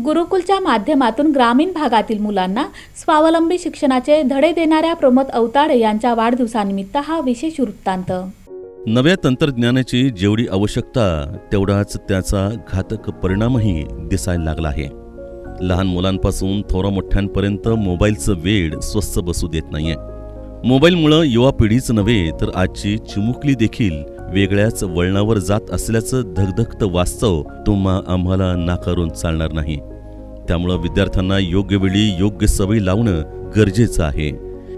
गुरुकुलच्या माध्यमातून ग्रामीण भागातील मुलांना स्वावलंबी शिक्षणाचे धडे देणाऱ्या प्रमोद अवताडे यांच्या वाढदिवसानिमित्त हा विशेष वृत्तांत. नव्या तंत्रज्ञानाची जेवढी आवश्यकता तेवढाच त्याचा घातक परिणामही दिसायला लागला आहे. लहान मुलांपासून थोरा मोठ्यांपर्यंत मोबाईलचं वेळ स्वस्त बसू देत नाहीये. मोबाईलमुळं युवा पिढीच नव्हे तर आजची चिमुकली देखील वेगळ्याच वळणावर जात असल्याचं धगधगत वास्तव तुम्हा आम्हाला नाकारून चालणार नाही. त्यामुळं विद्यार्थ्यांना योग्य वेळी योग्य सवय लावणं गरजेचं आहे.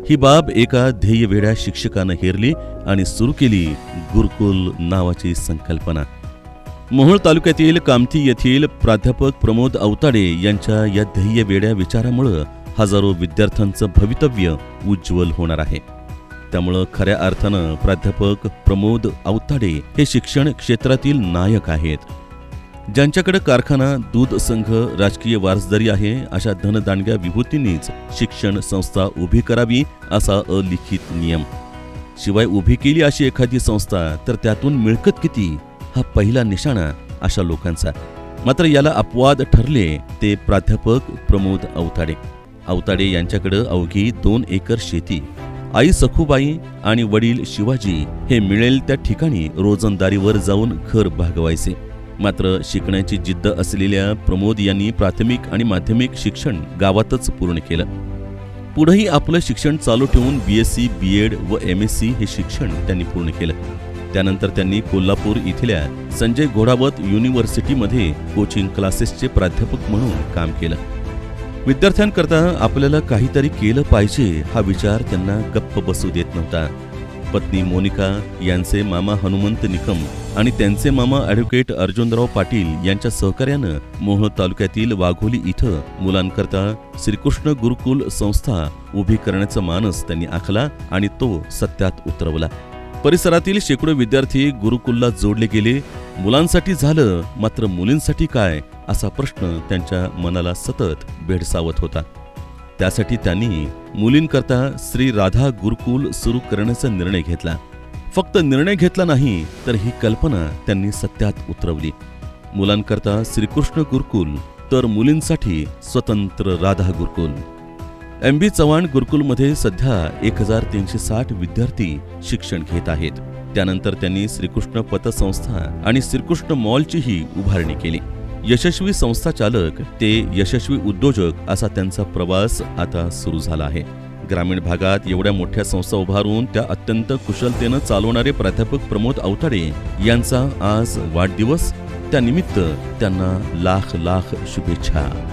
ही बाब एका ध्येयवेड्या शिक्षकानं हेरली आणि सुरू केली गुरुकुल नावाची संकल्पना. मोहोळ तालुक्यातील कामठी येथील प्राध्यापक प्रमोद अवताडे यांच्या या ध्येयवेड्या विचारामुळं हजारो विद्यार्थ्यांचं भवितव्य उज्ज्वल होणार आहे. त्यामुळं खऱ्या अर्थानं प्राध्यापक प्रमोद अवताडे हे शिक्षण क्षेत्रातील नायक आहेत. ज्यांच्याकडे कारखाना दूध संघ राजकीय वारसदारी आहे अशा धनदांडग्या विभूतींनीच शिक्षण संस्था उभी करावी असा अलिखित नियम. शिवाय उभी केली अशी एखादी संस्था तर त्यातून मिळकत किती? हा पहिला निशाणा अशा लोकांचा. मात्र याला अपवाद ठरले ते प्राध्यापक प्रमोद अवताडे अवताडे यांच्याकडे अवघी दोन एकर शेती. आई सखूबाई आणि वडील शिवाजी हे मिळेल त्या ठिकाणी रोजंदारीवर जाऊन घर भागवायचे. मात्र शिकण्याची जिद्द असलेल्या प्रमोद यांनी प्राथमिक आणि माध्यमिक शिक्षण गावातच पूर्ण केलं. पुढेही आपलं शिक्षण चालू ठेवून B S C B Ed व एम एस सी हे शिक्षण त्यांनी पूर्ण केलं. त्यानंतर त्यांनी कोल्हापूर इथल्या संजय घोडावत युनिव्हर्सिटीमध्ये कोचिंग क्लासेसचे प्राध्यापक म्हणून काम केलं. विद्यार्थ्यांकरता आपल्याला काहीतरी केलं पाहिजे हा विचार त्यांना गप्प बसू देत नव्हता. पत्नी मोनिका यांचे मामा हनुमंत निकम आणि त्यांचे मामा ॲडव्होकेट अर्जुनराव पाटील यांच्या सहकार्यानं मोहोळ तालुक्यातील वाघोली इथं मुलांकरता श्रीकृष्ण गुरुकुल संस्था उभी करण्याचा मानस त्यांनी आखला आणि तो सत्यात उतरवला. परिसरातील शेकडो विद्यार्थी गुरुकुलला जोडले गेले. मुलांसाठी झालं मात्र मुलींसाठी काय? असा प्रश्न त्यांच्या मनाला सतत भेडसावत होता. त्यासाठी त्यांनी मुलींकरता श्री राधा गुरुकुल सुरू करण्याचा निर्णय घेतला. फक्त निर्णय घेतला नाही तर ही कल्पना त्यांनी सत्यात उतरवली. मुलांकरता श्रीकृष्ण गुरुकुल तर मुलींसाठी स्वतंत्र राधा गुरुकुल. एम बी चव्हाण गुरुकुलमध्ये सध्या एक हजार तीनशे साठ विद्यार्थी शिक्षण घेत आहेत. त्यानंतर त्यांनी श्रीकृष्ण पतसंस्था आणि श्रीकृष्ण मॉलचीही उभारणी केली. यशस्वी संस्था चालक ते यशस्वी उद्योजक असा त्यांचा प्रवास आता सुरू झाला आहे. ग्रामीण भागात एवढ्या मोठ्या संस्था उभारून त्या अत्यंत कुशलतेनं चालवणारे प्राध्यापक प्रमोद अवताडे यांचा आज वाढदिवस. त्यानिमित्त त्यांना लाख लाख शुभेच्छा.